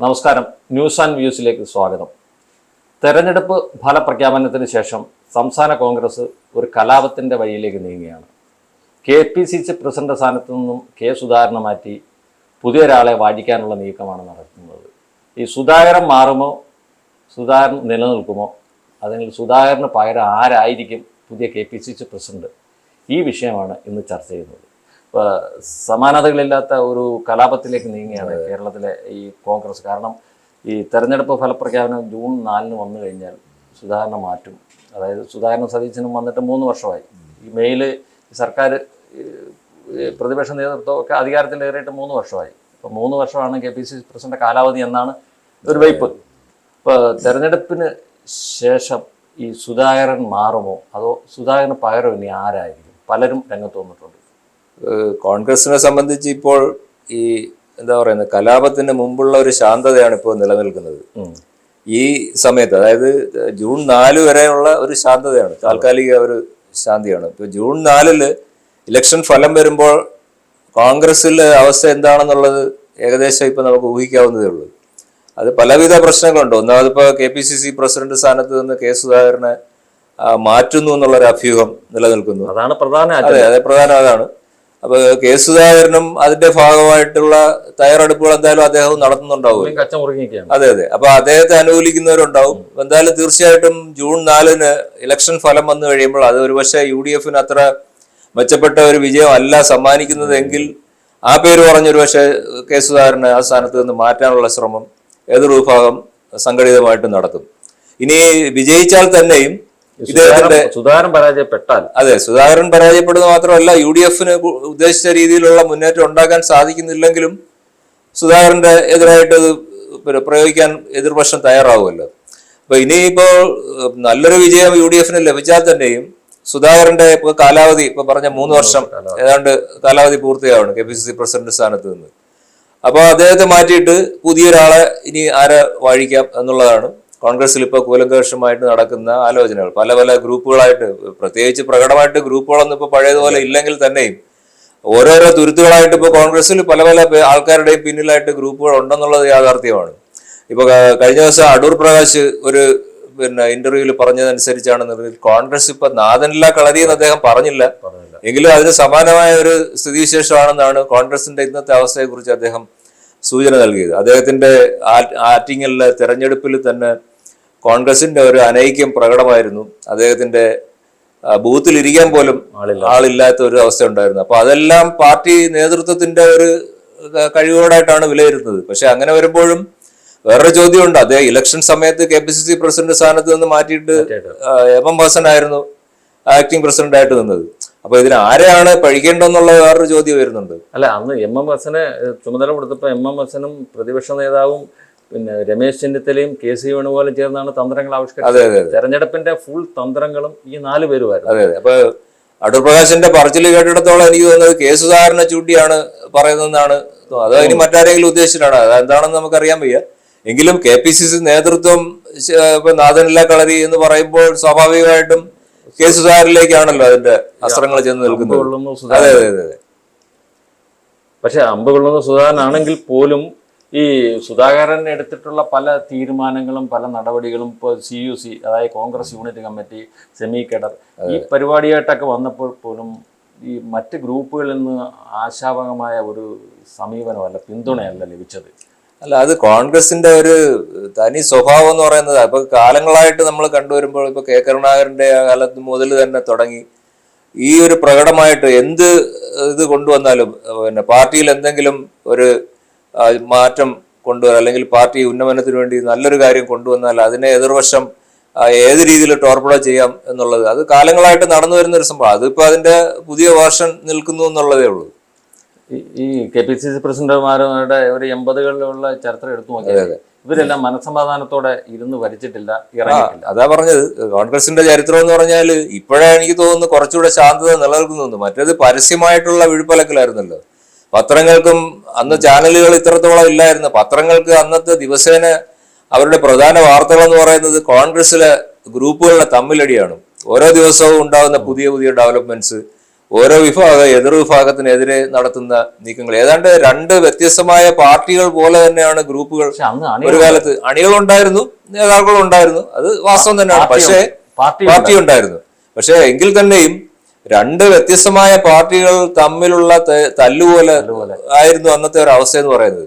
നമസ്കാരം. News and വ്യൂസിലേക്ക് സ്വാഗതം. തെരഞ്ഞെടുപ്പ് ഫലപ്രഖ്യാപനത്തിന് ശേഷം സംസ്ഥാന കോൺഗ്രസ് ഒരു കലാപത്തിന്റെ വഴിയിലേക്ക് നീങ്ങുകയാണ്. K P C C president സ്ഥാനത്തു നിന്നും കെ സുധാകരനെ മാറ്റി പുതിയൊരാളെ വാഴിക്കാനുള്ള നീക്കമാണ് നടത്തുന്നത് ഈ സുധാകരൻ മാറുമോ? സുധാകരൻ നിലനിൽക്കുമോ? അല്ലെങ്കിൽ സുധാകരന് പകരം ആരായിരിക്കും പുതിയ K P C C president? ഈ വിഷയമാണ് ഇന്ന് ചർച്ച ചെയ്യുന്നത്. സമാനതകളില്ലാത്ത ഒരു കലാപത്തിലേക്ക് നീങ്ങിയാണ് കേരളത്തിലെ ഈ കോൺഗ്രസ്. കാരണം ഈ തെരഞ്ഞെടുപ്പ് ഫലപ്രഖ്യാപനം ജൂൺ നാലിന് വന്നു കഴിഞ്ഞാൽ സുധാകരനെ മാറ്റും. അതായത് സുധാകരൻ സതീശനും വന്നിട്ട് മൂന്ന് വർഷമായി. ഈ മെയിൽ സർക്കാർ പ്രതിപക്ഷ നേതൃത്വമൊക്കെ അധികാരത്തിലേറിയിട്ട് മൂന്ന് വർഷമായി. ഇപ്പോൾ മൂന്ന് വർഷമാണ് K P C C president കാലാവധി എന്നാണ് ഒരു വയ്പ് ഇപ്പോൾ തെരഞ്ഞെടുപ്പിന് ശേഷം ഈ സുധാകരൻ മാറുമോ? അതോ സുധാകരന് പകരം ഇനി ആരായിരിക്കും? പലരും രംഗത്ത് വന്നിട്ടുണ്ട്. കോൺഗ്രസിനെ സംബന്ധിച്ച് ഇപ്പോൾ ഈ എന്താ പറയുന്നത് കലാപത്തിന് മുമ്പുള്ള ഒരു ശാന്തതയാണ് ഇപ്പോൾ നിലനിൽക്കുന്നത്. ഈ സമയത്ത് അതായത് ജൂൺ നാല് വരെയുള്ള ഒരു ശാന്തതയാണ് താൽക്കാലിക ഒരു ശാന്തിയാണ്. ഇപ്പൊ ജൂൺ നാലിൽ ഇലക്ഷൻ ഫലം വരുമ്പോൾ കോൺഗ്രസിലെ അവസ്ഥ എന്താണെന്നുള്ളത് ഏകദേശം ഇപ്പൊ നമുക്ക് ഊഹിക്കാവുന്നതേ ഉള്ളൂ. അത് പലവിധ പ്രശ്നങ്ങളുണ്ട്. ഒന്നാമത് K P C C president സ്ഥാനത്ത് നിന്ന് കെ സുധാകരനെ മാറ്റുന്നു എന്നുള്ളൊരു അഭ്യൂഹം നിലനിൽക്കുന്നു. അതാണ് പ്രധാന അതെ അതെ പ്രധാനം അതാണ്. അപ്പൊ കെ സുധാകരനും അതിന്റെ ഭാഗമായിട്ടുള്ള തയ്യാറെടുപ്പുകൾ എന്തായാലും അദ്ദേഹം നടത്തുന്നുണ്ടാവും അതെ അതെ. അപ്പൊ അദ്ദേഹത്തെ അനുകൂലിക്കുന്നവരുണ്ടാവും. എന്തായാലും തീർച്ചയായിട്ടും ജൂൺ നാലിന് ഇലക്ഷൻ ഫലം വന്നു കഴിയുമ്പോൾ അത് ഒരുപക്ഷെ യു ഡി എഫിന് അത്ര മെച്ചപ്പെട്ട ഒരു വിജയം അല്ല സമ്മാനിക്കുന്നതെങ്കിൽ ആ പേര് പറഞ്ഞൊരു പക്ഷേ കെ സുധാകരനെ ആ സ്ഥാനത്ത് നിന്ന് മാറ്റാനുള്ള ശ്രമം എതിർ വിഭാഗം സംഘടിതമായിട്ട് നടത്തും. ഇനി വിജയിച്ചാൽ തന്നെയും ഇദ്ദേഹത്തിന്റെ സുധാകരൻ- പരാജയപ്പെട്ടാൽ അതെ സുധാകരൻ പരാജയപ്പെടുന്ന മാത്രമല്ല യു ഡി എഫിന് ഉദ്ദേശിച്ച രീതിയിലുള്ള മുന്നേറ്റം ഉണ്ടാക്കാൻ സാധിക്കുന്നില്ലെങ്കിലും സുധാകരന്റെ എതിരായിട്ട് അത് പ്രയോഗിക്കാൻ എതിർപക്ഷം തയ്യാറാവുമല്ലോ. അപ്പൊ ഇനിയിപ്പോ ഏഹ്, നല്ലൊരു വിജയം യു ഡി എഫിന് ലഭിച്ചാൽ തന്നെയും സുധാകരന്റെ ഇപ്പൊ കാലാവധി ഇപ്പൊ പറഞ്ഞ മൂന്ന് വർഷം ഏതാണ്ട് കാലാവധി പൂർത്തിയാവണം K P C C president സ്ഥാനത്ത് നിന്ന്. അപ്പോൾ അദ്ദേഹത്തെ മാറ്റിയിട്ട് പുതിയൊരാളെ ഇനി ആരെ വാഴിക്കാം എന്നുള്ളതാണ് കോൺഗ്രസിൽ ഇപ്പോൾ കൂലങ്കോഷമായിട്ട് നടക്കുന്ന ആലോചനകൾ. പല പല ഗ്രൂപ്പുകളായിട്ട് പ്രത്യേകിച്ച് പ്രകടമായിട്ട് ഗ്രൂപ്പുകളൊന്നും ഇപ്പോൾ പഴയതുപോലെ ഇല്ലെങ്കിൽ തന്നെയും ഓരോരോ തുരുത്തുകളായിട്ട് ഇപ്പോൾ കോൺഗ്രസിൽ പല പല ആൾക്കാരുടെയും പിന്നിലായിട്ട് ഗ്രൂപ്പുകൾ ഉണ്ടെന്നുള്ളത് യാഥാർത്ഥ്യമാണ്. ഇപ്പോൾ കഴിഞ്ഞ ദിവസം അടൂർ പ്രകാശ് ഒരു പിന്നെ ഇന്റർവ്യൂവിൽ പറഞ്ഞതനുസരിച്ചാണ് കോൺഗ്രസ് ഇപ്പൊ നാഥനില്ല കളരി എന്ന് അദ്ദേഹം പറഞ്ഞില്ല. എങ്കിലും അതിന് സമാനമായ ഒരു സ്ഥിതിവിശേഷമാണെന്നാണ് കോൺഗ്രസിന്റെ ഇന്നത്തെ അവസ്ഥയെക്കുറിച്ച് അദ്ദേഹം സൂചന നൽകിയത്. അദ്ദേഹത്തിന്റെ ആറ്റിങ്ങലിലെ തെരഞ്ഞെടുപ്പിൽ തന്നെ കോൺഗ്രസിന്റെ ഒരു അനൈക്യം പ്രകടമായിരുന്നു. അദ്ദേഹത്തിന്റെ ബൂത്തിലിരിക്കാൻ പോലും ആളില്ലാത്ത ഒരു അവസ്ഥ ഉണ്ടായിരുന്നു. അപ്പൊ അതെല്ലാം പാർട്ടി നേതൃത്വത്തിന്റെ ഒരു കഴിവോടായിട്ടാണ് വിലയിരുത്തുന്നത് പക്ഷെ അങ്ങനെ വരുമ്പോഴും വേറൊരു ചോദ്യമുണ്ട്. അതേ ഇലക്ഷൻ സമയത്ത് K P C C president സ്ഥാനത്ത് നിന്ന് മാറ്റിയിട്ട് എം എം വാസൻ ഹസനായിരുന്നു ആക്ടിംഗ് പ്രസിഡന്റ് ആയിട്ട് നിന്നത്. അപ്പൊ ഇതിന് ആരെയാണ് പഴിക്കേണ്ടെന്നുള്ള വേറൊരു ചോദ്യം വരുന്നുണ്ട് അല്ല അന്ന് എം എം വാസനെ ചുമതല കൊടുത്തപ്പോൾ എം എം വാസനും പ്രതിപക്ഷ നേതാവും പിന്നെ രമേശ് ചെന്നിത്തലയും കെ സി വേണുഗോപാലും ചേർന്നാണ് തന്ത്രങ്ങൾ ആവിഷ്കരിച്ചത്. തെരഞ്ഞെടുപ്പിന്റെ ഫുൾ തന്ത്രങ്ങളും ഈ നാല് പേരുമായിരുന്നു. അതെ അതെ. അപ്പൊ അടൂർ പ്രകാശിന്റെ പറച്ചിൽ കേട്ടിടത്തോളം എനിക്ക് തോന്നുന്നത് കെ സുധാകരനെ ചൂണ്ടിയാണ് പറയുന്നതെന്നാണ് അത് ഇനി മറ്റാരെങ്കിലും ഉദ്ദേശിച്ചിട്ടാണ്? അത് എന്താണെന്ന് നമുക്കറിയാൻ വയ്യ. എങ്കിലും കെ പി സി സി നേതൃത്വം ഇപ്പൊ നാഥനില്ല കളരി എന്ന് പറയുമ്പോൾ സ്വാഭാവികമായിട്ടും കെ സുധാകരനിലേക്കാണല്ലോ അതിന്റെ അസ്ത്രങ്ങൾ ചെന്ന് നിൽക്കുന്നത്. അതെ അതെ അതെ അതെ. പക്ഷെ അമ്പ് കൊള്ളുന്ന സുധാകരനാണെങ്കിൽ പോലും ഈ സുധാകരൻ എടുത്തിട്ടുള്ള പല തീരുമാനങ്ങളും പല നടപടികളും ഇപ്പോൾ സി യു സി അതായത് Congress unit committee semi cadre ഈ പരിപാടിയായിട്ടൊക്കെ വന്നപ്പോൾ പോലും ഈ മറ്റ് ഗ്രൂപ്പുകളിൽ നിന്ന് ആശാവഹമായ ഒരു സമീപനമല്ല പിന്തുണയല്ല ലഭിച്ചത്. അല്ല അത് കോൺഗ്രസിന്റെ ഒരു തനി സ്വഭാവം എന്ന് പറയുന്നത് ഇപ്പൊ കാലങ്ങളായിട്ട് നമ്മൾ കണ്ടുവരുമ്പോൾ ഇപ്പൊ കെ കരുണാകരന്റെ ആ കാലത്ത് മുതൽ തന്നെ തുടങ്ങി. ഈ ഒരു പ്രകടമായിട്ട് എന്ത് ഇത് കൊണ്ടുവന്നാലും പിന്നെ പാർട്ടിയിൽ എന്തെങ്കിലും ഒരു മാറ്റം കൊണ്ടുവരാൻ അല്ലെങ്കിൽ പാർട്ടി ഉന്നമനത്തിന് വേണ്ടി നല്ലൊരു കാര്യം കൊണ്ടുവന്നാൽ അതിനെ എതിർവശം ഏത് രീതിയിൽ ടോർപ്പിഡോ ചെയ്യാം എന്നുള്ളത്. അത് കാലങ്ങളായിട്ട് നടന്നു വരുന്ന ഒരു സംഭവം. അതിപ്പോൾ അതിന്റെ പുതിയ വേർഷൻ നിൽക്കുന്നു എന്നുള്ളതേ ഉള്ളൂ. ഈ- കെ പി സി സി പ്രസിഡന്റുമാരുടെ ഒരു എൺപതുകളിലുള്ള ചരിത്രം എടുത്തു നോക്കിയത് ഇവരെല്ലാം മനസമാധാനത്തോടെ ഇരുന്ന് വരച്ചിട്ടില്ല അതാ പറഞ്ഞത്. കോൺഗ്രസിന്റെ ചരിത്രം എന്ന് പറഞ്ഞാൽ ഇപ്പോഴാണ് എനിക്ക് തോന്നുന്നു കുറച്ചുകൂടെ ശാന്തത നിലനിൽക്കുന്നു മറ്റേത് പരസ്യമായിട്ടുള്ള വിഴുപ്പലക്കലായിരുന്നല്ലോ. പത്രങ്ങൾക്കും അന്ന് ചാനലുകൾ ഇത്രത്തോളം ഇല്ലായിരുന്നു. പത്രങ്ങൾക്ക് അന്നത്തെ ദിവസേന അവരുടെ പ്രധാന വാർത്തകൾ എന്ന് പറയുന്നത് കോൺഗ്രസിലെ ഗ്രൂപ്പുകളുടെ തമ്മിലടിയാണ്. ഓരോ ദിവസവും ഉണ്ടാകുന്ന പുതിയ പുതിയ ഡെവലപ്മെന്റ്സ് ഓരോ വിഭാഗം എതിർ വിഭാഗത്തിനെതിരെ നടത്തുന്ന നീക്കങ്ങൾ. ഏതാണ്ട് രണ്ട് വ്യത്യസ്തമായ പാർട്ടികൾ പോലെ തന്നെയാണ് ഗ്രൂപ്പുകൾ. ഒരു കാലത്ത് അണികൾ ഉണ്ടായിരുന്നു അണികളുണ്ടായിരുന്നു നേതാക്കളും ഉണ്ടായിരുന്നു അത് വാസ്തവം തന്നെയാണ്. പക്ഷേ പാർട്ടി ഉണ്ടായിരുന്നു പക്ഷേ എങ്കിൽ തന്നെയും രണ്ട് വ്യത്യസ്തമായ പാർട്ടികൾ തമ്മിലുള്ള തല്ലുപോല ആയിരുന്നു അന്നത്തെ ഒരു അവസ്ഥ എന്ന് പറയുന്നത്.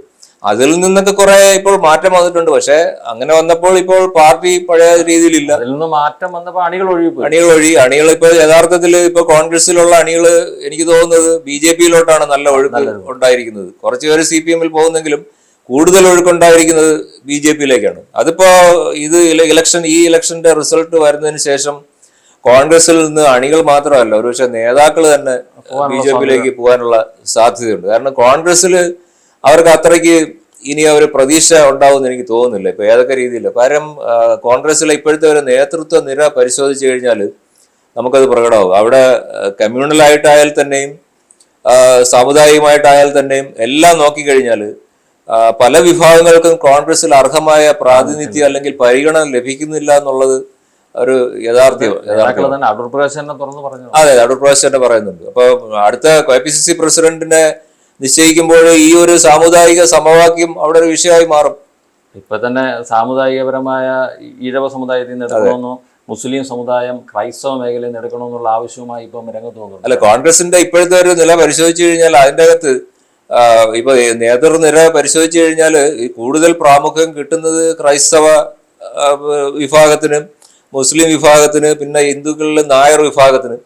അതിൽ നിന്നൊക്കെ കുറെ ഇപ്പോൾ മാറ്റം വന്നിട്ടുണ്ട്. പക്ഷെ അങ്ങനെ വന്നപ്പോൾ ഇപ്പോൾ പാർട്ടി പഴയ രീതിയിലില്ല. അതിൽ നിന്ന് മാറ്റം വന്നപ്പോ അണികൾ ഒഴിവ് അണികൾ ഒഴി അണികൾ ഇപ്പൊ യഥാർത്ഥത്തിൽ ഇപ്പൊ കോൺഗ്രസിലുള്ള അണികൾ എനിക്ക് തോന്നുന്നത് ബി ജെ പിയിലോട്ടാണ് നല്ല ഒഴുക്ക് ഉണ്ടായിരിക്കുന്നത്. കുറച്ച് പേര് സി പി എമ്മിൽ പോകുന്നെങ്കിലും കൂടുതൽ ഒഴുക്കുണ്ടായിരിക്കുന്നത് ബി ജെ പിയിലേക്കാണ്. അതിപ്പോ ഇത് ഇലക്ഷൻ ഈ ഇലക്ഷന്റെ റിസൾട്ട് വരുന്നതിന് ശേഷം കോൺഗ്രസിൽ നിന്ന് അണികൾ മാത്രമല്ല ഒരുപക്ഷെ നേതാക്കൾ തന്നെ ബി ജെ പിയിലേക്ക് പോകാനുള്ള സാധ്യതയുണ്ട്. കാരണം കോൺഗ്രസിൽ അവർക്ക് അത്രയ്ക്ക് ഇനി ഒരു പ്രതീക്ഷ ഉണ്ടാവുമെന്ന് എനിക്ക് തോന്നുന്നില്ല. ഇപ്പൊ ഏതൊക്കെ രീതിയിൽ കാരണം കോൺഗ്രസ്സിലെ കോൺഗ്രസിലെ ഇപ്പോഴത്തെ ഒരു നേതൃത്വ നിര പരിശോധിച്ചു കഴിഞ്ഞാൽ നമുക്കത് പ്രകടമാകും അവിടെ കമ്മ്യൂണലായിട്ടായാൽ തന്നെയും സാമുദായികമായിട്ടായാൽ തന്നെയും എല്ലാം നോക്കിക്കഴിഞ്ഞാൽ പല വിഭാഗങ്ങൾക്കും കോൺഗ്രസിൽ അർഹമായ പ്രാതിനിധ്യം അല്ലെങ്കിൽ പരിഗണന ലഭിക്കുന്നില്ല എന്നുള്ളത് ഒരു യഥാർത്ഥ്യം അടൂർ പ്രകാശ് തന്നെ തുറന്നു പറഞ്ഞു അതെ അടൂർ പ്രകാശ് തന്നെ പറയുന്നുണ്ട്. അപ്പൊ അടുത്ത കെ പി സി സി പ്രസിഡന്റിനെ നിശ്ചയിക്കുമ്പോൾ ഈ ഒരു സാമുദായിക സമവാക്യം അവിടെ ഒരു വിഷയമായി മാറും. ഇപ്പൊ തന്നെ സാമുദായികപരമായ ഈഴവ സമുദായത്തിൽ നിന്ന് എടുക്കണമെന്നോ മുസ്ലിം സമുദായം ക്രൈസ്തവ മേഖലയിൽ നിന്ന് എടുക്കണമെന്നുള്ള ആവശ്യവുമായി ഇപ്പം രംഗത്ത് തോന്നുന്നു അല്ല കോൺഗ്രസിന്റെ ഇപ്പോഴത്തെ ഒരു നില പരിശോധിച്ചു കഴിഞ്ഞാൽ അതിന്റെ അകത്ത് ഇപ്പൊ നേതൃനിര പരിശോധിച്ചു കഴിഞ്ഞാൽ കൂടുതൽ പ്രാമുഖ്യം കിട്ടുന്നത് ക്രൈസ്തവ വിഭാഗത്തിനും മുസ്ലിം വിഭാഗത്തിന് പിന്നെ ഹിന്ദുക്കളിൽ നായർ വിഭാഗത്തിന്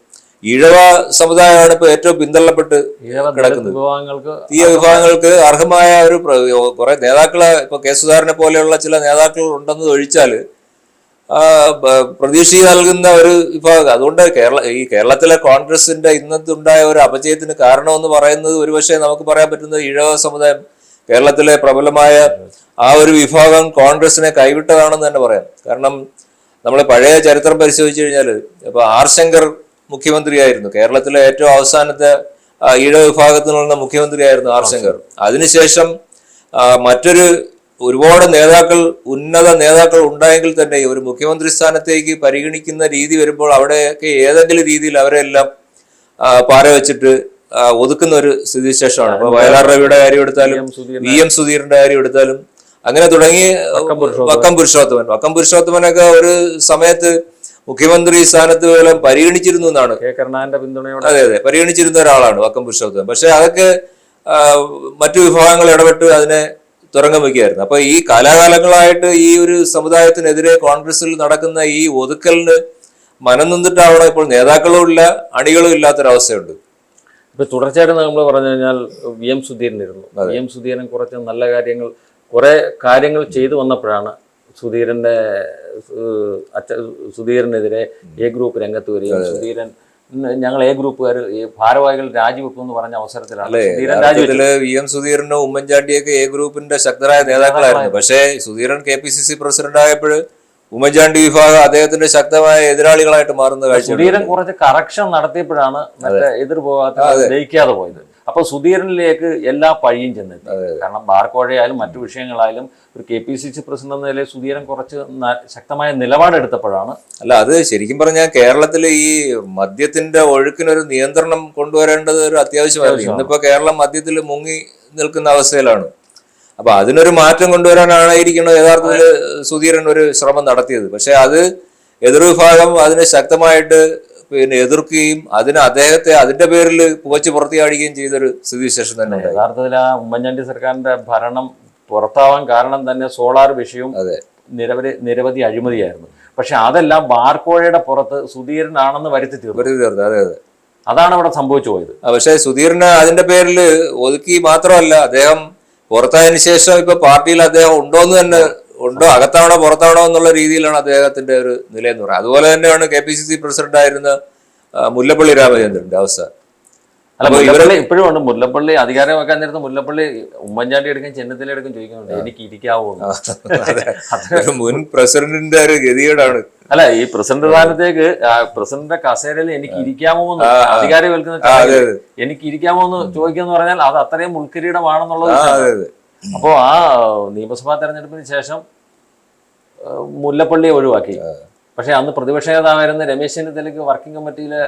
ഇഴവ സമുദായമാണ് ഇപ്പൊ ഏറ്റവും പിന്തള്ളപ്പെട്ട് കിടക്കുന്നത്. വിഭാഗങ്ങൾക്ക് ഈ വിഭാഗങ്ങൾക്ക് അർഹമായ ഒരു കുറെ നേതാക്കളെ ഇപ്പൊ കെ സുധാകരനെ പോലെയുള്ള ചില നേതാക്കൾ ഉണ്ടെന്ന് ഒഴിച്ചാൽ പ്രതീക്ഷ നൽകുന്ന ഒരു വിഭാഗം അതുകൊണ്ട് കേരള ഈ കേരളത്തിലെ കോൺഗ്രസിന്റെ ഇന്നത്തെ ഉണ്ടായ ഒരു അപജയത്തിന് കാരണമെന്ന് പറയുന്നത് ഒരുപക്ഷെ നമുക്ക് പറയാൻ പറ്റുന്നത് ഇഴവ സമുദായം കേരളത്തിലെ പ്രബലമായ ആ ഒരു വിഭാഗം കോൺഗ്രസിനെ കൈവിട്ടതാണെന്ന് തന്നെ പറയാം കാരണം നമ്മൾ പഴയ ചരിത്രം പരിശോധിച്ചു കഴിഞ്ഞാൽ ഇപ്പൊ ആർ ശങ്കർ മുഖ്യമന്ത്രിയായിരുന്നു. കേരളത്തിലെ ഏറ്റവും അവസാനത്തെ ഈഴ വിഭാഗത്തിൽ നിന്നുള്ള മുഖ്യമന്ത്രിയായിരുന്നു ആർ ശങ്കർ. അതിനുശേഷം മറ്റൊരു ഒരുപാട് നേതാക്കൾ ഉന്നത നേതാക്കൾ ഉണ്ടായെങ്കിൽ തന്നെ ഒരു മുഖ്യമന്ത്രി സ്ഥാനത്തേക്ക് പരിഗണിക്കുന്ന രീതി വരുമ്പോൾ അവിടെയൊക്കെ ഏതെങ്കിലും രീതിയിൽ അവരെല്ലാം പാര വെച്ചിട്ട് ഒതുക്കുന്ന ഒരു സ്ഥിതിവിശേഷമാണ്. ഇപ്പൊ വയലാർ രവിയുടെ കാര്യം എടുത്താലും വി എം സുധീറിന്റെ കാര്യം എടുത്താലും അങ്ങനെ തുടങ്ങി വക്കം പുരുഷോത്തമൻ. വക്കം പുരുഷോത്തമനൊക്കെ ഒരു സമയത്ത് മുഖ്യമന്ത്രി സ്ഥാനത്ത് പോലും പരിഗണിച്ചിരുന്നു എന്നാണ്. അതെ അതെ. പരിഗണിച്ചിരുന്ന ഒരാളാണ് വക്കം പുരുഷോത്തമൻ. പക്ഷെ അതൊക്കെ മറ്റു വിഭാഗങ്ങൾ ഇടപെട്ട് അതിനെ തുറങ്കം വയ്ക്കുകയായിരുന്നു. അപ്പൊ ഈ കാലാകാലങ്ങളായിട്ട് ഈ ഒരു സമുദായത്തിനെതിരെ കോൺഗ്രസിൽ നടക്കുന്ന ഈ ഒതുക്കലിന് മനം നിന്നിട്ടാവണം ഇപ്പോൾ നേതാക്കളും ഇല്ല അണികളും ഇല്ലാത്തൊരവസ്ഥയുണ്ട്. ഇപ്പൊ തുടർച്ചയായിട്ട് നമ്മൾ പറഞ്ഞു കഴിഞ്ഞാൽ വി എം സുധീരൻ ഇരുന്നു. വി എം സുധീരൻ കുറച്ച് നല്ല കാര്യങ്ങൾ കുറെ കാര്യങ്ങൾ ചെയ്തു വന്നപ്പോഴാണ് സുധീരന്റെ ഏഹ്, അച്ഛ സുധീരനെതിരെ എ ഗ്രൂപ്പ് രംഗത്ത് വരികയും സുധീരൻ ഞങ്ങൾ എ ഗ്രൂപ്പുകാർ ഈ ഭാരവാഹികൾ രാജിവെക്കും എന്ന് പറഞ്ഞ അവസരത്തിലാണ് വി എം സുധീരനും ഉമ്മൻചാണ്ടിയൊക്കെ എ ഗ്രൂപ്പിന്റെ ശക്തരായ നേതാക്കളായിരുന്നു. പക്ഷേ Sudheeran K P C C president ആയപ്പോൾ ഉമ്മൻചാണ്ടി വിഭാഗം അദ്ദേഹത്തിന്റെ ശക്തമായ എതിരാളികളായിട്ട് മാറുന്ന കാഴ്ച സുധീരൻ കുറച്ച് കറക്ഷൻ നടത്തിയപ്പോഴാണ് മറ്റേ എതിർ പോകാത്ത ജയിക്കാതെ പോയത്. അപ്പൊ സുധീരനിലേക്ക് എല്ലാ പഴിയും ചെന്നെത്തി. കാരണം ബാർക്കോഴയായാലും മറ്റു വിഷയങ്ങളായാലും ഒരു K P C C president എന്ന നിലയിൽ സുധീരൻ കുറച്ച് ശക്തമായ നിലപാടെടുത്തപ്പോഴാണ് അല്ല അത് ശരിക്കും പറഞ്ഞാൽ കേരളത്തിൽ ഈ മദ്യത്തിന്റെ ഒഴുക്കിനൊരു നിയന്ത്രണം കൊണ്ടുവരേണ്ടത് ഒരു അത്യാവശ്യമായിരുന്നു. ഇന്നിപ്പോ കേരളം മദ്യത്തിൽ മുങ്ങി നിൽക്കുന്ന അവസ്ഥയിലാണ്. അപ്പൊ അതിനൊരു മാറ്റം കൊണ്ടുവരാനായിരിക്കണം യഥാർത്ഥത്തിൽ സുധീരൻ ഒരു ശ്രമം നടത്തിയത്? പക്ഷെ അത് എതിർവിഭാഗം അതിനെ ശക്തമായിട്ട് പിന്നെ എതിർക്കുകയും അതിന് അദ്ദേഹത്തെ അതിന്റെ പേരിൽ പുകച്ച് പുറത്തിയാടുകയും ചെയ്തൊരു സ്ഥിതിവിശേഷം തന്നെ യഥാർത്ഥത്തിൽ ആ ഉമ്മൻചാണ്ടി സർക്കാരിന്റെ ഭരണം പുറത്താവാൻ കാരണം തന്നെ സോളാർ വിഷയവും അതെ. നിരവധി നിരവധി അഴിമതിയായിരുന്നു. പക്ഷെ അതെല്ലാം ബാർക്കോഴയുടെ പുറത്ത് സുധീരനാണെന്ന് വരുത്തി തീർന്നു. വരുത്തി തീർന്നു. അതെ അതെ. അതാണ് അവിടെ സംഭവിച്ചു പോയത്. പക്ഷെ പക്ഷേ സുധീറിന് അതിന്റെ പേരിൽ ഒതുക്കി മാത്രമല്ല അദ്ദേഹം പുറത്തായതിനു ശേഷം ഇപ്പൊ പാർട്ടിയിൽ അദ്ദേഹം ഉണ്ടോന്ന് തന്നെ ഉണ്ടോ? അകത്താണോ പുറത്താണോ എന്നുള്ള രീതിയിലാണ് അദ്ദേഹത്തിന്റെ ഒരു നിലയെന്ന് പറയുന്നത്. അതുപോലെ തന്നെയാണ് K P C C president ആയിരുന്ന മുല്ലപ്പള്ളി രാമചന്ദ്രന്റെ അവസ്ഥ. അല്ല മുല്ലപ്പള്ളി ഇപ്പോഴും ഉണ്ട്. മുല്ലപ്പള്ളി അധികാരം വെക്കാൻ നേരത്ത് മുല്ലപ്പള്ളി ഉമ്മൻചാണ്ടി എടുക്കും ചെന്നിത്തല എടുക്കും ചോദിക്കുന്നുണ്ട് എനിക്ക് ഇരിക്കാവോ മുൻ പ്രസിഡന്റിന്റെ ഒരു ഗതികേടാണ്. അല്ല ഈ പ്രസിഡന്റ് സ്ഥാനത്തേക്ക് പ്രസിഡന്റിന്റെ കസേരയിൽ എനിക്ക് ഇരിക്കാമോ എന്ന്. അധികാരം വെൽക്കുന്ന എനിക്ക് ഇരിക്കാമോ എന്ന് ചോദിക്കാന്ന് പറഞ്ഞാൽ അത് അത്രയും മുൾക്കിരീടമാണെന്നുള്ളത് ആ, അതെ അതെ അപ്പോ ആ നിയമസഭാ തെരഞ്ഞെടുപ്പിന് ശേഷം മുല്ലപ്പള്ളിയെ ഒഴിവാക്കി. പക്ഷെ അന്ന് പ്രതിപക്ഷ നേതാവായിരുന്ന രമേശ് ചെന്നിത്തലയ്ക്ക് വർക്കിംഗ് കമ്മിറ്റിയിലെ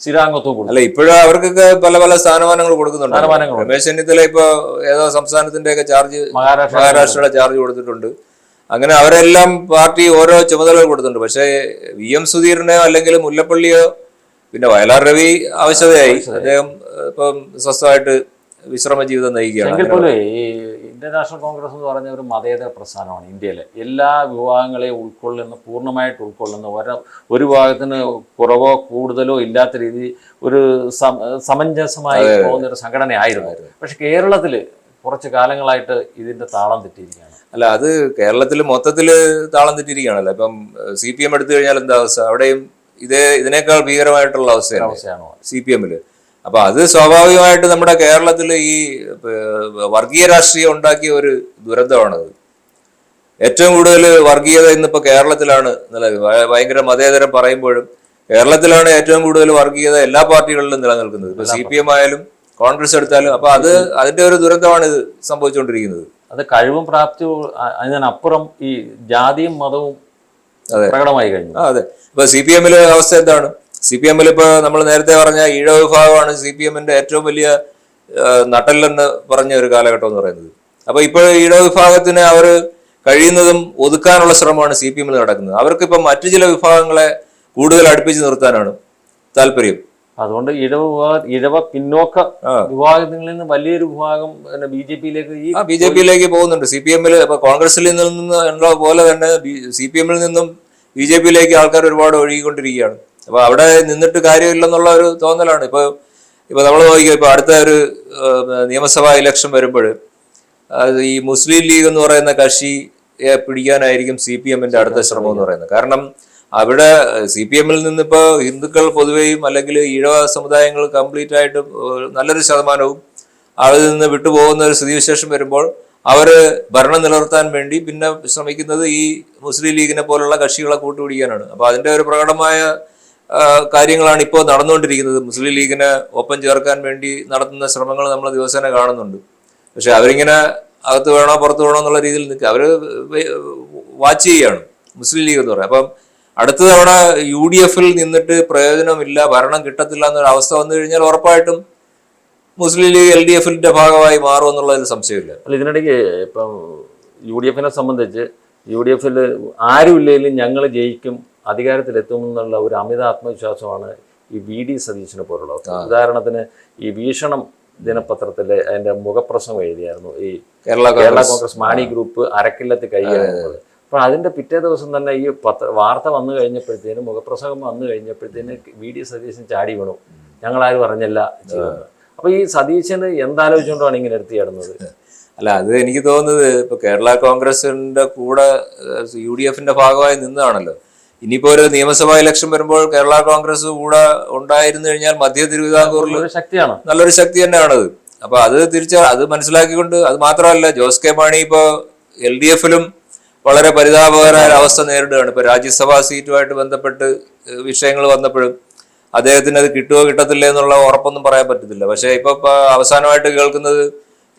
സ്ഥിരാംഗത്വം അല്ല ഇപ്പോഴും അവർക്കൊക്കെ പല പല സ്ഥാനമാനങ്ങൾ കൊടുക്കുന്നുണ്ട്. രമേശ് ചെന്നിത്തല ഇപ്പൊ ഏതോ സംസ്ഥാനത്തിന്റെ ഒക്കെ ചാർജ് മഹാരാഷ്ട്രയുടെ ചാർജ് കൊടുത്തിട്ടുണ്ട്. അങ്ങനെ അവരെല്ലാം പാർട്ടി ഓരോ ചുമതലകൾ കൊടുത്തിട്ടുണ്ട്. പക്ഷേ വി എം സുധീറിനെയോ അല്ലെങ്കിൽ മുല്ലപ്പള്ളിയോ പിന്നെ വയലാർ രവി ആവശ്യതയായി. അദ്ദേഹം ഇപ്പം സ്വസ്ഥമായിട്ട് വിശ്രമ ജീവിതം നയിക്കുകയാണ് ഇന്ത്യൻ നാഷണൽ കോൺഗ്രസ് എന്ന് പറഞ്ഞ ഒരു മതേതര പ്രസ്ഥാനമാണ് ഇന്ത്യയിലെ. എല്ലാ വിഭാഗങ്ങളെയും ഉൾക്കൊള്ളുന്ന പൂർണമായിട്ട് ഉൾക്കൊള്ളുന്ന ഒരു ഒരു വിഭാഗത്തിന് കുറവോ കൂടുതലോ ഇല്ലാത്ത രീതി ഒരു സമഞ്ജസമായി പോകുന്ന ഒരു സംഘടനയായിരുന്നു. പക്ഷെ കേരളത്തിൽ കുറച്ച് കാലങ്ങളായിട്ട് ഇതിന്റെ താളം തെറ്റിയിരിക്കുകയാണ്. അല്ല അത് കേരളത്തിൽ മൊത്തത്തിൽ താളം തെറ്റിയിരിക്കുകയാണല്ലോ. ഇപ്പം സി പി എം എടുത്തു കഴിഞ്ഞാൽ എന്താ അവസ്ഥ? അവിടെയും ഇതേ ഇതിനേക്കാൾ ഭീകരമായിട്ടുള്ള അവസ്ഥയാണ് അവസ്ഥയാണ് സി പി എമ്മിൽ. അപ്പൊ അത് സ്വാഭാവികമായിട്ട് നമ്മുടെ കേരളത്തിൽ ഈ വർഗീയ രാഷ്ട്രീയം ഉണ്ടാക്കിയ ഒരു ദുരന്തമാണത്. ഏറ്റവും കൂടുതൽ വർഗീയത ഇന്നിപ്പോ കേരളത്തിലാണ് നിലനിൽക്കുന്നത് ഭയങ്കര മതേതരം പറയുമ്പോഴും കേരളത്തിലാണ് ഏറ്റവും കൂടുതൽ വർഗീയത എല്ലാ പാർട്ടികളിലും നിലനിൽക്കുന്നത്. ഇപ്പൊ സി പി എം ആയാലും കോൺഗ്രസ് എടുത്താലും അപ്പൊ അത് അതിന്റെ ഒരു ദുരന്തമാണ് ഇത് സംഭവിച്ചുകൊണ്ടിരിക്കുന്നത് അത് കഴിവും പ്രാപ്തിയും അതിനപ്പുറം ഈ ജാതിയും മതവും അതെ. പ്രകടമായി കഴിഞ്ഞു. അതെ. ഇപ്പൊ സി പി എമ്മിലെ അവസ്ഥ എന്താണ്? സി പി എമ്മിൽ ഇപ്പൊ നമ്മൾ നേരത്തെ പറഞ്ഞ ഈഴ വിഭാഗമാണ് സി പി എമ്മിന്റെ ഏറ്റവും വലിയ നട്ടല്ലെന്ന് പറഞ്ഞ ഒരു കാലഘട്ടം എന്ന് പറയുന്നത്. അപ്പൊ ഇപ്പോൾ ഈഴ വിഭാഗത്തിന് അവർ കഴിയുന്നതും ഒതുക്കാനുള്ള ശ്രമമാണ് സി പി എമ്മിൽ നടക്കുന്നത്. അവർക്ക് ഇപ്പൊ മറ്റു ചില വിഭാഗങ്ങളെ കൂടുതൽ അടുപ്പിച്ച് നിർത്താനാണ് താല്പര്യം. അതുകൊണ്ട് ഇഴവ വിഭാഗ- ഇഴവ പിന്നോക്ക. വിഭാഗങ്ങളിൽ നിന്ന് വലിയൊരു വിഭാഗം ബി ജെ പിയിലേക്ക് ഈ ബി ജെ പിയിലേക്ക് പോകുന്നുണ്ട്. സി പി എമ്മിൽ ഇപ്പൊ കോൺഗ്രസിൽ നിന്ന് ഉള്ള പോലെ തന്നെ സി പി എമ്മിൽ നിന്നും ബി ജെ പിയിലേക്ക് ആൾക്കാർ ഒരുപാട് ഒഴുകിക്കൊണ്ടിരിക്കുകയാണ്. അപ്പൊ അവിടെ നിന്നിട്ട് കാര്യമില്ലെന്നുള്ള ഒരു തോന്നലാണ്. ഇപ്പൊ ഇപ്പൊ നമ്മൾ നോക്കിയോ ഇപ്പൊ അടുത്ത ഒരു നിയമസഭാ ഇലക്ഷൻ വരുമ്പോൾ ഈ മുസ്ലിം ലീഗ് എന്ന് പറയുന്ന കക്ഷിയെ പിടിക്കാനായിരിക്കും സി പി എമ്മിന്റെ അടുത്ത ശ്രമം എന്ന് പറയുന്നത്. കാരണം അവിടെ സി പി എമ്മിൽ നിന്നിപ്പോ ഹിന്ദുക്കൾ പൊതുവെയും അല്ലെങ്കിൽ ഈഴവ സമുദായങ്ങൾ കംപ്ലീറ്റ് ആയിട്ട് നല്ലൊരു ശതമാനവും അവിടെ നിന്ന് വിട്ടുപോകുന്ന ഒരു സ്ഥിതിവിശേഷം വരുമ്പോൾ അവർ ഭരണം നിലനിർത്താൻ വേണ്ടി പിന്നെ ശ്രമിക്കുന്നത് ഈ മുസ്ലിം ലീഗിനെ പോലുള്ള കക്ഷികളെ കൂട്ടുപിടിക്കാനാണ്. അപ്പൊ അതിന്റെ ഒരു പ്രകടമായ കാര്യങ്ങളാണ് ഇപ്പോൾ നടന്നുകൊണ്ടിരിക്കുന്നത്. മുസ്ലിം ലീഗിനെ ഒപ്പം ചേർക്കാൻ വേണ്ടി നടത്തുന്ന ശ്രമങ്ങൾ നമ്മൾ ദിവസേന കാണുന്നുണ്ട്. പക്ഷെ അവരിങ്ങനെ അകത്ത് വേണോ പുറത്ത് വേണോ എന്നുള്ള രീതിയിൽ നിൽക്കുക അവർ വാച്ച് ചെയ്യുകയാണ് മുസ്ലിം ലീഗ് എന്ന് പറയുന്നത്. അപ്പം അടുത്ത തവണ യു ഡി എഫിൽ നിന്നിട്ട് പ്രയോജനമില്ല ഭരണം കിട്ടത്തില്ല എന്നൊരു അവസ്ഥ വന്നു കഴിഞ്ഞാൽ ഉറപ്പായിട്ടും മുസ്ലിം ലീഗ് എൽ ഡി എഫിന്റെ ഭാഗമായി മാറും എന്നുള്ളതിൽ സംശയമില്ല. അല്ല ഇതിനിടയ്ക്ക് ഇപ്പം യു ഡി എഫിനെ സംബന്ധിച്ച് യു ഡി എഫിൽ ആരുമില്ലെങ്കിലും ഞങ്ങൾ ജയിക്കും അധികാരത്തിലെത്തുമെന്നുള്ള ഒരു അമിത ആത്മവിശ്വാസമാണ് ഈ വി ഡി സതീശനെ പോലുള്ള ഉദാഹരണത്തിന് ഈ വീക്ഷണം ദിനപത്രത്തിലെ അതിന്റെ മുഖപ്രസംഗം എഴുതിയായിരുന്നു. ഈ കേരള കേരള കോൺഗ്രസ് മാണി ഗ്രൂപ്പ് അരക്കില്ലത്ത് കൈയാകുന്നത് അപ്പോൾ അതിന്റെ പിറ്റേ ദിവസം തന്നെ ഈ പത്ര വാർത്ത വന്നു കഴിഞ്ഞപ്പോഴത്തേനും മുഖപ്രസംഗം വന്നു കഴിഞ്ഞപ്പോഴത്തേനും വി ഡി സതീശൻ ചാടി വീണു. ഞങ്ങൾ ആര് പറഞ്ഞല്ല അപ്പൊ ഈ സതീശന് എന്താലോചിച്ചുകൊണ്ടാണ് ഇങ്ങനെ എടുത്തി എടുത്തിയാടുന്നത് അല്ല അത് എനിക്ക് തോന്നുന്നത് ഇപ്പൊ കേരള കോൺഗ്രസിന്റെ കൂടെ യു ഡി എഫിന്റെ ഭാഗമായി നിന്നാണല്ലോ ഇനിയിപ്പോ ഒരു നിയമസഭാ ഇലക്ഷൻ വരുമ്പോൾ കേരള കോൺഗ്രസ് കൂടെ ഉണ്ടായിരുന്നു കഴിഞ്ഞാൽ മധ്യ തിരുവിതാംകൂറിൽ ഒരു ശക്തിയാണ്. നല്ലൊരു ശക്തി തന്നെയാണത്. അപ്പൊ അത് തിരിച്ച അത് മനസ്സിലാക്കിക്കൊണ്ട് അത് മാത്രമല്ല ജോസ് കെ മാണി ഇപ്പോ എൽ ഡി എഫിലും വളരെ പരിതാപകരമായ അവസ്ഥ നേരിടുകയാണ്. ഇപ്പൊ രാജ്യസഭാ സീറ്റുമായിട്ട് ബന്ധപ്പെട്ട് വിഷയങ്ങൾ വന്നപ്പോഴും അദ്ദേഹത്തിന് അത് കിട്ടുമോ കിട്ടത്തില്ല എന്നുള്ള ഉറപ്പൊന്നും പറയാൻ പറ്റത്തില്ല. പക്ഷെ ഇപ്പൊ ഇപ്പൊ അവസാനമായിട്ട് കേൾക്കുന്നത്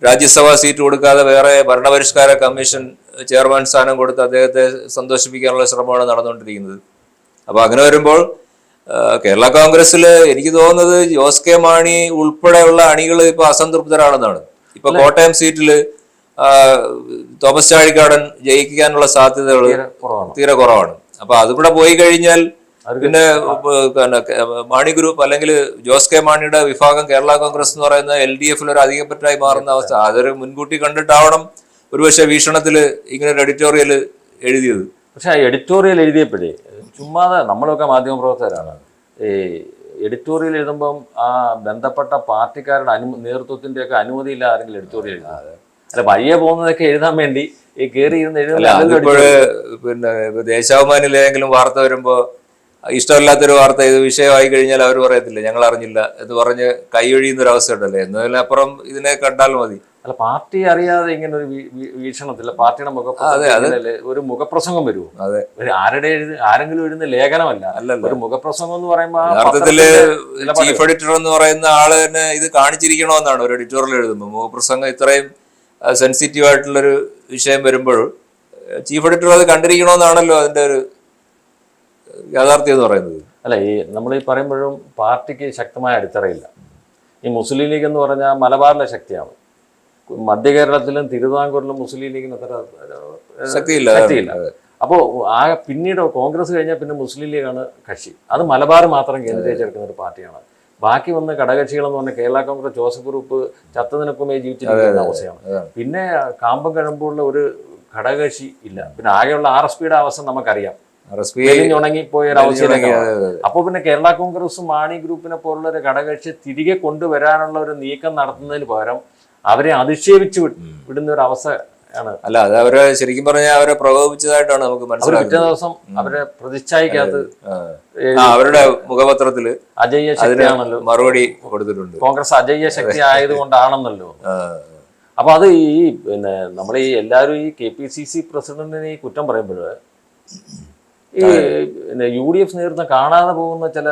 രാജ്യസഭാ സീറ്റ് കൊടുക്കാതെ വേറെ ഭരണപരിഷ്കാര കമ്മീഷൻ ചെയർമാൻ സ്ഥാനം കൊടുത്ത് അദ്ദേഹത്തെ സന്തോഷിപ്പിക്കാനുള്ള ശ്രമമാണ് നടന്നുകൊണ്ടിരിക്കുന്നത്. അപ്പോൾ അങ്ങനെ വരുമ്പോൾ കേരള കോൺഗ്രസ്സിൽ എനിക്ക് തോന്നുന്നത് ജോസ് കെ മാണി ഉൾപ്പെടെയുള്ള അണികൾ ഇപ്പൊ അസംതൃപ്തരാണെന്നാണ്. ഇപ്പൊ കോട്ടയം സീറ്റിൽ തോമസ് ചാഴിക്കാടൻ ജയിക്കാനുള്ള സാധ്യതകൾ തീരെ കുറവാണ്. അപ്പൊ അതുകൂടെ പോയി കഴിഞ്ഞാൽ പിന്നെ മാണി ഗ്രൂപ്പ് അല്ലെങ്കിൽ ജോസ് കെ മാണിയുടെ വിഭാഗം കേരള കോൺഗ്രസ് എന്ന് പറയുന്ന എൽ ഡി എഫിൽ ഒരു അധികപ്പറ്റായി മാറുന്ന അവസ്ഥ. അതൊരു മുൻകൂട്ടി കണ്ടിട്ടാവണം ഒരുപക്ഷെ വീക്ഷണത്തിൽ ഇങ്ങനെ ഒരു എഡിറ്റോറിയൽ എഴുതിയത്. പക്ഷെ ആ എഡിറ്റോറിയൽ എഴുതിയപ്പോഴേ ചുമ്മാതെ നമ്മളൊക്കെ മാധ്യമപ്രവർത്തകരാണ്. ഈ എഡിറ്റോറിയൽ എഴുതുമ്പം ആ ബന്ധപ്പെട്ട പാർട്ടിക്കാരുടെ അനു നേതൃത്വത്തിന്റെ ഒക്കെ അനുമതിയില്ല ആരെങ്കിലും എഡിറ്റോറിയൽ എഴുതുന്നത് അല്ല വഴിയെ പോകുന്നതൊക്കെ എഴുതാൻ വേണ്ടി ഈ കയറി ഇരുന്ന് എഴുതുന്നത് പിന്നെ ഇപ്പൊ ദേശാഭിമാനിലേതെങ്കിലും വാർത്ത വരുമ്പോൾ ഇഷ്ടമില്ലാത്തൊരു വാർത്ത ഇത് വിഷയമായി കഴിഞ്ഞാൽ അവർ പറയത്തില്ല ഞങ്ങൾ അറിഞ്ഞില്ല എന്ന് പറഞ്ഞ് കൈയൊഴിയുന്ന ഒരു അവസ്ഥ ഉണ്ടല്ലേ എന്നതിനപ്പുറം ഇതിനെ കണ്ടാൽ മതി. അല്ല പാർട്ടി അറിയാതെ ഇങ്ങനെ ഒരു വീക്ഷണത്തിൽ പാർട്ടിയുടെ മുഖപ്രസംഗത്തിൽ ഒരു മുഖപ്രസംഗം വരുമോ അതെ. ഒരു ആരുടെ എഴുതി ആരെങ്കിലും എഴുതുന്ന ലേഖനമല്ല. അല്ലല്ല. ഒരു മുഖപ്രസംഗം എന്ന് പറയുമ്പോൾ ചീഫ് എഡിറ്റർ എന്ന് പറയുന്ന ആൾ തന്നെ ഇത് കാണിച്ചിരിക്കണമെന്നാണ് ഒരു എഡിറ്റോറിയൽ എഴുതുമ്പോൾ മുഖപ്രസംഗം ഇത്രയും സെൻസിറ്റീവ് ആയിട്ടുള്ളൊരു വിഷയം വരുമ്പോൾ ചീഫ് എഡിറ്റർ അത് കണ്ടിരിക്കണമെന്നാണല്ലോ അതിന്റെ ഒരു യാഥാർത്ഥ്യം എന്ന് പറയുന്നത്. അല്ല ഈ നമ്മൾ ഈ പറയുമ്പോഴും പാർട്ടിക്ക് ശക്തമായ അടിത്തറയില്ല. ഈ മുസ്ലിം ലീഗ് എന്ന് പറഞ്ഞാൽ മലബാറിലെ ശക്തിയാണ്. മധ്യ കേരളത്തിലും തിരുവിതാംകൂറിലും മുസ്ലിം ലീഗിന് അത്ര ശക്തിയില്ല. ശക്തിയില്ല. അപ്പോൾ ആ പിന്നീട് കോൺഗ്രസ് കഴിഞ്ഞാൽ പിന്നെ മുസ്ലിം ലീഗാണ് കക്ഷി. അത് മലബാർ മാത്രം കേന്ദ്രീകരിച്ചെടുക്കുന്ന ഒരു പാർട്ടിയാണ്. ബാക്കി വന്ന ഘടകകക്ഷികളെന്ന് പറഞ്ഞാൽ കേരള കോൺഗ്രസ് ജോസഫ് ഗ്രൂപ്പ് ചത്തനക്കുമേ ജീവിച്ചിരിക്കുന്ന അവസ്ഥയാണ്. പിന്നെ കാമ്പം കഴമ്പുള്ള ഒരു ഘടകകക്ഷി ഇല്ല. പിന്നെ ആകെയുള്ള ആർ എസ് പിയുടെ അവസ്ഥ നമുക്കറിയാം ഉണങ്ങിപ്പോയ ഒരു അവസ്ഥയിലേക്ക്. അപ്പോൾ പിന്നെ കേരള കോൺഗ്രസും മാണി ഗ്രൂപ്പിനെ പോലുള്ള ഒരു ഘടകകക്ഷി തിരികെ കൊണ്ടുവരാനുള്ള ഒരു നീക്കം നടത്തുന്നതിന് പകരം അവരെ അധിക്ഷേപിച്ചു വിട്- വിടുന്ന ഒരു അവസ്ഥ ആണ്. അല്ല അത് അവരെ ശരിക്കും പറഞ്ഞാൽ അവരെ പ്രകോപിച്ചതായിട്ടാണ് നമുക്ക് മനസ്സിലാക്കുന്നത്. പിറ്റേ ദിവസം അവരെ പ്രതിച്ഛായ്ക്കകത്ത് അവരുടെ മുഖപത്രത്തിൽ അജയ്യ ശക്തിയാണല്ലോ. മറുപടി കൊടുത്തിട്ടുണ്ട്. കോൺഗ്രസ് അജയ്യ ശക്തി ആയതുകൊണ്ടാണെന്നല്ലോ. അപ്പൊ അത് ഈ പിന്നെ നമ്മൾ ഈ എല്ലാരും ഈ കെ പി സി സി പ്രസിഡന്റിനെ ഈ കുറ്റം പറയുമ്പോൾ ഈ യു ഡി എഫ് നേതൃത്വം കാണാതെ പോകുന്ന ചില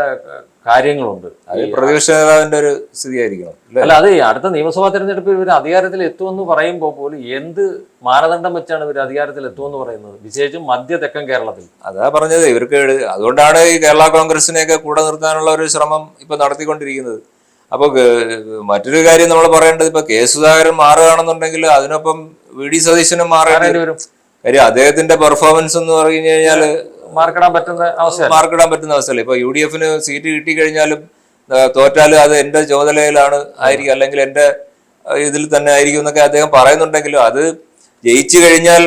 കാര്യങ്ങളുണ്ട്. അത് പ്രതിപക്ഷ നേതാവിന്റെ ഒരു സ്ഥിതിയായിരിക്കണം ആയിരിക്കണം അല്ല അത് അടുത്ത നിയമസഭാ തെരഞ്ഞെടുപ്പിൽ ഇവർ അധികാരത്തിൽ എത്തുമെന്ന് പറയുമ്പോൾ പോലും എന്ത് മാനദണ്ഡം വെച്ചാണ് ഇവർ അധികാരത്തിൽ എത്തുമെന്ന് പറയുന്നത്? വിശേഷിച്ചും മധ്യ തെക്കൻ കേരളത്തിൽ. അതാ പറഞ്ഞത്. ഇവർക്ക് അതുകൊണ്ടാണ് ഈ കേരള കോൺഗ്രസിനെയൊക്കെ കൂടെ നിർത്താനുള്ള ഒരു ശ്രമം ഇപ്പൊ നടത്തിക്കൊണ്ടിരിക്കുന്നത്. അപ്പൊ മറ്റൊരു കാര്യം നമ്മൾ പറയേണ്ടത് ഇപ്പൊ കെ സുധാകരൻ മാറുകയാണെന്നുണ്ടെങ്കിൽ അതിനൊപ്പം വി ഡി സതീശനും മാറേണ്ടി വരും. കാര്യം അദ്ദേഹത്തിന്റെ പെർഫോമൻസ് എന്ന് പറഞ്ഞു കഴിഞ്ഞാൽ മാർക്കിടാൻ പറ്റുന്ന അവസ്ഥ മാർക്കിടാൻ പറ്റുന്ന അവസ്ഥയല്ല? ഇപ്പൊ യു ഡി എഫിന് സീറ്റ് കിട്ടിക്കഴിഞ്ഞാലും കഴിഞ്ഞാലും തോറ്റാലും അത് എന്റെ ചുമതലയിലാണ് ആയിരിക്കും അല്ലെങ്കിൽ എന്റെ ഇതിൽ തന്നെ ആയിരിക്കും എന്നൊക്കെ അദ്ദേഹം പറയുന്നുണ്ടെങ്കിലും അത് ജയിച്ചു കഴിഞ്ഞാൽ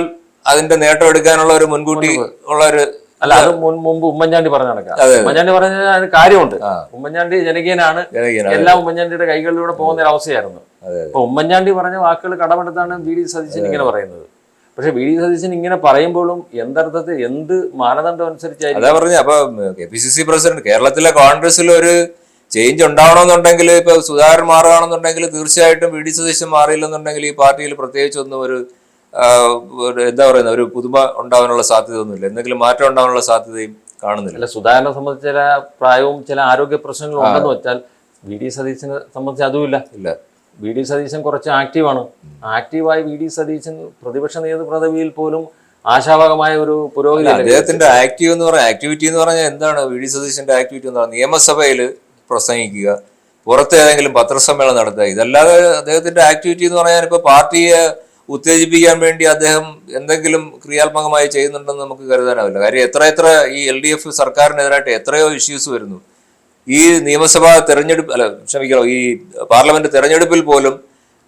അതിന്റെ നേട്ടം എടുക്കാനുള്ള ഒരു മുൻകൂട്ടി ഉള്ള ഒരു അല്ല അത് മുമ്പ് ഉമ്മൻചാണ്ടി പറഞ്ഞ നടക്കാം ഉമ്മൻചാണ്ടി പറഞ്ഞ അതിന് കാര്യമുണ്ട്. ഉമ്മൻചാണ്ടി ജനകീയനാണ്. എല്ലാ ഉമ്മൻചാണ്ടിയുടെ കൈകളിലൂടെ പോകുന്ന ഒരു അവസ്ഥയായിരുന്നു. അപ്പൊ ഉമ്മൻചാണ്ടി പറഞ്ഞ വാക്കുകൾ കടമെടുത്താണ് വി ഡി സതീശൻ ഇങ്ങനെ പറയുന്നത്. പക്ഷെ വി ഡി സതീശൻ ഇങ്ങനെ പറയുമ്പോഴും എന്തർത്ഥത്തിൽ എന്ത് മാനദണ്ഡം അനുസരിച്ചായി അതാ പറഞ്ഞു അപ്പൊ K P C C president കേരളത്തിലെ കോൺഗ്രസിൽ ഒരു ചേഞ്ച് ഉണ്ടാവണമെന്നുണ്ടെങ്കിൽ ഇപ്പൊ സുധാകരൻ മാറുകയാണെന്നുണ്ടെങ്കിൽ തീർച്ചയായിട്ടും വി ഡി സതീശൻ മാറിയില്ലെന്നുണ്ടെങ്കിൽ ഈ പാർട്ടിയിൽ പ്രത്യേകിച്ച് ഒന്നും ഒരു എന്താ പറയുന്ന ഒരു പുതുമ ഉണ്ടാവാനുള്ള സാധ്യത ഒന്നുമില്ല എന്തെങ്കിലും മാറ്റം ഉണ്ടാവാനുള്ള സാധ്യതയും കാണുന്നില്ല. അല്ല സുധാകരനെ സംബന്ധിച്ച് ചില പ്രായവും ചില ആരോഗ്യ പ്രശ്നങ്ങളും ഉണ്ടെന്ന് വെച്ചാൽ വി ഡി സതീശനെ സംബന്ധിച്ച് അതുമില്ല. ഇല്ല. വി ഡി സതീശൻ കുറച്ച് ആക്റ്റീവാണ്. ആക്റ്റീവായി വി ഡി സതീശൻ പ്രതിപക്ഷ നേതൃപദവിയിൽ പോലും ആശാവകമായ ഒരു പുരോഗതി? അദ്ദേഹത്തിന്റെ ആക്റ്റീവ് എന്ന് പറഞ്ഞ ആക്ടിവിറ്റി എന്ന് പറഞ്ഞാൽ എന്താണ് വി ഡി സതീശന്റെ ആക്ടിവിറ്റി എന്ന് പറഞ്ഞാൽ നിയമസഭയിൽ പ്രസംഗിക്കുക പുറത്ത് ഏതെങ്കിലും പത്രസമ്മേളനം നടത്തുക. ഇതല്ലാതെ അദ്ദേഹത്തിന്റെ ആക്ടിവിറ്റി എന്ന് പറഞ്ഞാൽ ഇപ്പൊ പാർട്ടിയെ ഉത്തേജിപ്പിക്കാൻ വേണ്ടി അദ്ദേഹം എന്തെങ്കിലും ക്രിയാത്മകമായി ചെയ്യുന്നുണ്ടെന്ന് നമുക്ക് കരുതാനാവില്ല. കാര്യം എത്ര എത്ര ഈ എൽ ഡി എഫ് സർക്കാരിനെതിരായിട്ട് എത്രയോ ഇഷ്യൂസ് വരുന്നു. ഈ നിയമസഭാ തെരഞ്ഞെടുപ്പ് അല്ല ക്ഷമിക്കണം ഈ പാർലമെന്റ് തെരഞ്ഞെടുപ്പിൽ പോലും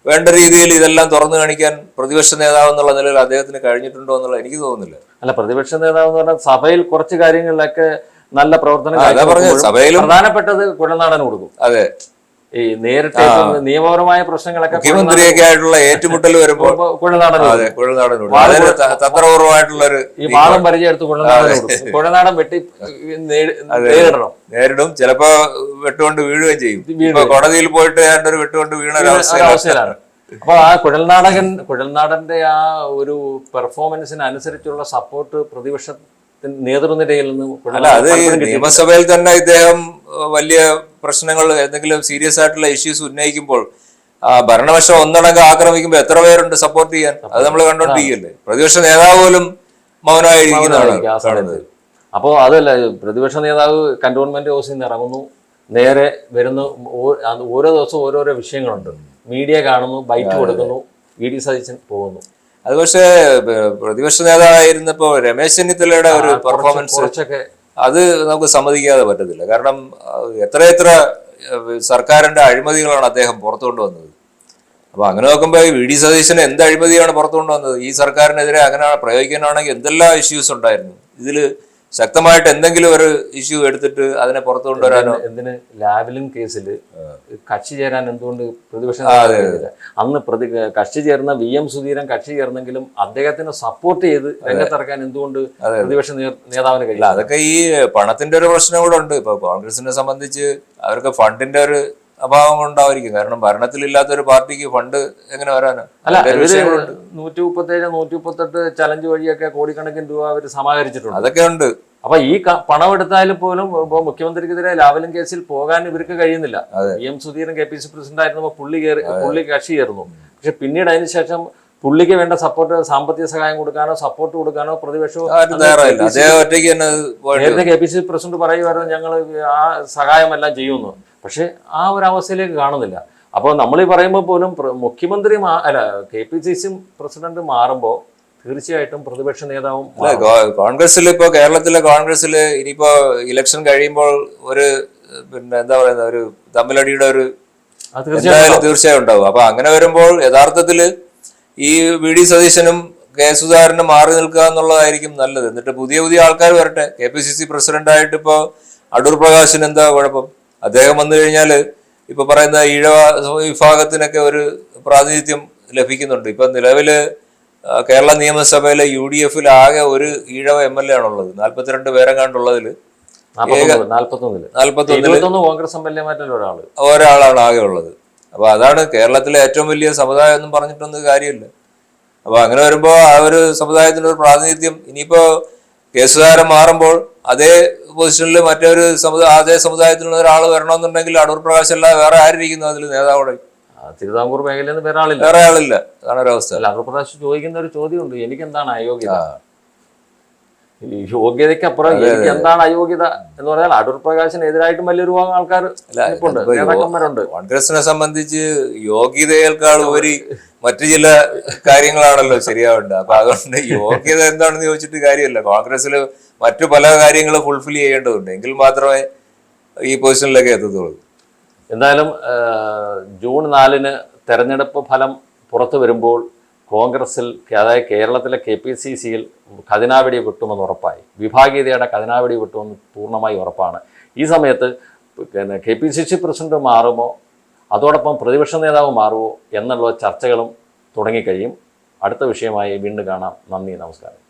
വേണ്ട രീതിയിൽ ഇതെല്ലാം തുറന്നു കാണിക്കാൻ പ്രതിപക്ഷ നേതാവ് എന്നുള്ള നിലയിൽ അദ്ദേഹത്തിന് കഴിഞ്ഞിട്ടുണ്ടോ എന്നുള്ള എനിക്ക് തോന്നുന്നില്ല. അല്ല പ്രതിപക്ഷ നേതാവ് എന്ന് പറഞ്ഞാൽ സഭയിൽ കുറച്ച് കാര്യങ്ങളിലൊക്കെ നല്ല പ്രവർത്തനം സഭയിലും പ്രധാനപ്പെട്ടത് കുഴൽനാടൻ കൊടുക്കും. അതെ. ഈ നേരിട്ട് നിയമപരമായ പ്രശ്നങ്ങളൊക്കെ മുഖ്യമന്ത്രിയൊക്കെ ആയിട്ടുള്ള ഏറ്റുമുട്ടൽ വരുമ്പോൾ കുഴൽനാടൻ ഒരു ഈ വാദം പരിചയമെടുത്ത് കുഴൽനാടൻ കുഴൽനാടൻ വെട്ടി നേരിടണം. നേരിടും. ചിലപ്പോ വെട്ടുകൊണ്ട് വീഴുകയും ചെയ്യും. കോടതിയിൽ പോയിട്ട് ഒരു വെട്ടുകൊണ്ട് വീണ അവസ്ഥയിലാണ്. അപ്പൊ ആ കുഴൽനാടകൻ കുഴൽനാടന്റെ ആ ഒരു പെർഫോമൻസിന് അനുസരിച്ചുള്ള സപ്പോർട്ട് പ്രതിപക്ഷത്തിന് നേതൃനിരയിൽ നിന്ന് അല്ല അത് നിയമസഭയിൽ തന്നെ ഇദ്ദേഹം വലിയ പ്രശ്നങ്ങൾ എന്തെങ്കിലും സീരിയസ് ആയിട്ടുള്ള ഇഷ്യൂസ് ഉന്നയിക്കുമ്പോൾ ഭരണപക്ഷം ഒന്നടങ്കം ആക്രമിക്കുമ്പോൾ എത്ര പേരുണ്ട് സപ്പോർട്ട് ചെയ്യാൻ? അത് നമ്മൾ കണ്ടോണ്ടിരിക്കല്ലേ? പ്രതിപക്ഷ നേതാവ് പോലും മൗനമായിരിക്കുന്നതാണ് അപ്പോ അപ്പോൾ അതല്ല പ്രതിപക്ഷ നേതാവ് കന്റോൺമെന്റ് ഹൗസിൽ നിന്ന് ഇറങ്ങുന്നു നേരെ വരുന്നു ഓരോ ദിവസവും ഓരോരോ വിഷയങ്ങളുണ്ട്. മീഡിയ കാണുന്നു ബൈറ്റ് കൊടുക്കുന്നു ഇ ഡി സതീശൻ പോകുന്നു. അത് പക്ഷേ പ്രതിപക്ഷ നേതാവായിരുന്നപ്പോ രമേശ് ചെന്നിത്തലയുടെ ഒരു പെർഫോമൻസ് കുറച്ചൊക്കെ അത് നമുക്ക് സമ്മതിക്കാതെ പറ്റത്തില്ല. കാരണം എത്രയെത്ര സർക്കാരിന്റെ അഴിമതികളാണ് അദ്ദേഹം പുറത്തു കൊണ്ടുവന്നത് അപ്പൊ അങ്ങനെ നോക്കുമ്പോൾ വി ഡി സതീശന് എന്ത് അഴിമതിയാണ് പുറത്തു കൊണ്ടുവന്നത് ഈ സർക്കാരിനെതിരെ അങ്ങനെ പ്രയോഗിക്കാനാണെങ്കിൽ എന്തെല്ലാം ഇഷ്യൂസ് ഉണ്ടായിരുന്നു? ഇതിൽ ശക്തമായിട്ട് എന്തെങ്കിലും ഒരു ഇഷ്യൂ എടുത്തിട്ട് അതിനെ പുറത്തു കൊണ്ടുവരാനോ? എന്തിന് ലാവലിൻ കേസിൽ കക്ഷി ചേരാൻ എന്തുകൊണ്ട് പ്രതിപക്ഷം അന്ന് പ്രതി കക്ഷി ചേർന്ന വി എം സുധീരൻ കക്ഷി ചേർന്നെങ്കിലും അദ്ദേഹത്തിന് സപ്പോർട്ട് ചെയ്ത് രംഗത്തിറക്കാൻ എന്തുകൊണ്ട് പ്രതിപക്ഷ നേതാവിന് കഴിയില്ല? അതൊക്കെ ഈ പണത്തിന്റെ ഒരു പ്രശ്നം കൂടെ ഉണ്ട്. ഇപ്പൊ കോൺഗ്രസിനെ സംബന്ധിച്ച് അവർക്ക് ഫണ്ടിന്റെ ഒരു അഭാവം ഉണ്ടായിരിക്കും കാരണം ഭരണത്തിലില്ലാത്ത ഒരു പാർട്ടിക്ക് ഫണ്ട് എങ്ങനെ വരാനാ? അല്ല ഒരു ഇവർ വിഷയങ്ങളുണ്ട്. നൂറ്റി മുപ്പത്തേഴ് നൂറ്റി മുപ്പത്തെട്ട് ചലഞ്ച് വഴിയൊക്കെ കോടിക്കണക്കിന് രൂപ അവർ സമാഹരിച്ചിട്ടുണ്ട്. അതൊക്കെ ഉണ്ട്. അപ്പൊ ഈ പണം എടുത്താലും പോലും ഇപ്പൊ മുഖ്യമന്ത്രിക്കെതിരെ ലാവലിൻ കേസിൽ പോകാൻ ഇവർക്ക് കഴിയുന്നില്ല. V M Sudheeran K P C president ആയിരുന്നപ്പോൾ പുള്ളി കയറി പുള്ളി കക്ഷി ചേർന്നു പക്ഷെ പിന്നീട് അതിനുശേഷം പുള്ളിക്ക് വേണ്ട സപ്പോർട്ട് സാമ്പത്തിക സഹായം കൊടുക്കാനോ സപ്പോർട്ട് കൊടുക്കാനോ പ്രതിപക്ഷവും നേരത്തെ കെ പി സി പ്രസിഡന്റ് പറയുമായിരുന്നു ഞങ്ങൾ ആ സഹായമെല്ലാം ചെയ്യുമെന്ന് പക്ഷെ ആ ഒരു അവസ്ഥയിലേക്ക് കാണുന്നില്ല. അപ്പോൾ നമ്മൾ ഈ പറയുമ്പോൾ പോലും മുഖ്യമന്ത്രി അല്ല K P C C president മാറുമ്പോൾ തീർച്ചയായിട്ടും പ്രതിപക്ഷ നേതാവും കോൺഗ്രസിൽ ഇപ്പോൾ കേരളത്തിലെ കോൺഗ്രസ്സിൽ ഇനിയിപ്പോ ഇലക്ഷൻ കഴിയുമ്പോൾ ഒരു പിന്നെ എന്താ പറയുന്ന ഒരു തമ്മിലടിയുടെ ഒരു എന്തായാലും തീർച്ചയായും ഉണ്ടാവും. അപ്പൊ അങ്ങനെ വരുമ്പോൾ യഥാർത്ഥത്തിൽ ഈ വി ഡി സതീശനും കെ സുധാകരനും മാറി നിൽക്കുക എന്നുള്ളതായിരിക്കും നല്ലത്. എന്നിട്ട് പുതിയ പുതിയ ആൾക്കാർ വരട്ടെ. K P C C president ആയിട്ട് ഇപ്പോ അടൂർ പ്രകാശിന് എന്താ കുഴപ്പം? അദ്ദേഹം വന്നു കഴിഞ്ഞാൽ ഇപ്പൊ പറയുന്ന ഈഴവ വിഭാഗത്തിനൊക്കെ ഒരു പ്രാതിനിധ്യം ലഭിക്കുന്നുണ്ട്. ഇപ്പൊ നിലവിൽ കേരള നിയമസഭയിലെ യു ഡി എഫിൽ ആകെ ഒരു ഈഴവ എം എൽ എ ആണുള്ളത്. നാല്പത്തിരണ്ട് പേരെങ്ങാണ്ടുള്ളതിൽ കോൺഗ്രസ് ഒരാൾ. ഒരാളാണ് ആകെ ഉള്ളത്. അപ്പൊ അതാണ് കേരളത്തിലെ ഏറ്റവും വലിയ സമുദായം എന്നും പറഞ്ഞിട്ടൊന്നും കാര്യമില്ല. അപ്പൊ അങ്ങനെ വരുമ്പോൾ ആ ഒരു സമുദായത്തിന്റെ ഒരു പ്രാതിനിധ്യം ഇനിയിപ്പോ കേസുകാരൻ മാറുമ്പോൾ അതേ പൊസിഷനിൽ മറ്റൊരു സമുദായ അതേ സമുദായത്തിലുള്ള ഒരാൾ വരണമെന്നുണ്ടെങ്കിൽ അടൂർ പ്രകാശ് അല്ല വേറെ ആരിയിരിക്കുന്നു അതിൽ നേതാവോടെ? തിരുവിതാംകൂർ മേഖലയിൽ നിന്ന് വേറെ ആളില്ല. വേറെ ആളില്ല. അതാണ് ഒരു അവസ്ഥ അല്ല പ്രകാശ് ചോദിക്കുന്ന ഒരു ചോദ്യമുണ്ട്. എനിക്ക് എന്താണ് അയോഗ്യത? യോഗ്യതയ്ക്കപ്പുറം എനിക്ക് എന്താണ് അയോഗ്യത എന്ന് പറഞ്ഞാൽ അടൂർ പ്രകാശിന് എതിരായിട്ടും വലിയൊരു വിഭാഗം ആൾക്കാർ നേതാക്കന്മാരുണ്ട്. കോൺഗ്രസിനെ സംബന്ധിച്ച് യോഗ്യതയേക്കാൾ ഒരു മറ്റു ചില കാര്യങ്ങളാണല്ലോ ശരിയാവേണ്ട അപ്പൊ അതുകൊണ്ട് യോഗ്യത എന്താണെന്ന് ചോദിച്ചിട്ട് കാര്യമല്ല. കോൺഗ്രസ്സിൽ മറ്റു പല കാര്യങ്ങളും ഫുൾഫിൽ ചെയ്യേണ്ടതുണ്ട്. എങ്കിൽ മാത്രമേ ഈ പൊസിഷനിലേക്ക് എത്തത്തുള്ളൂ. എന്തായാലും ജൂൺ നാലിന് തെരഞ്ഞെടുപ്പ് ഫലം പുറത്തു വരുമ്പോൾ കോൺഗ്രസിൽ അതായത് കേരളത്തിലെ കെ പി സി സിയിൽ ഖതിനാവെടി കിട്ടുമെന്ന് ഉറപ്പായി. വിഭാഗീയതയുടെ ഖതിനാവെടി കിട്ടുമെന്ന് പൂർണമായി ഉറപ്പാണ്. ഈ സമയത്ത് പിന്നെ K P C C president മാറുമോ? അതോടൊപ്പം പ്രതിപക്ഷ നേതാവ് മാറുമോ? എന്നുള്ള ചർച്ചകളും തുടങ്ങിക്കഴിയും. അടുത്ത വിഷയമായി വീണ്ടും കാണാം. നന്ദി നമസ്കാരം.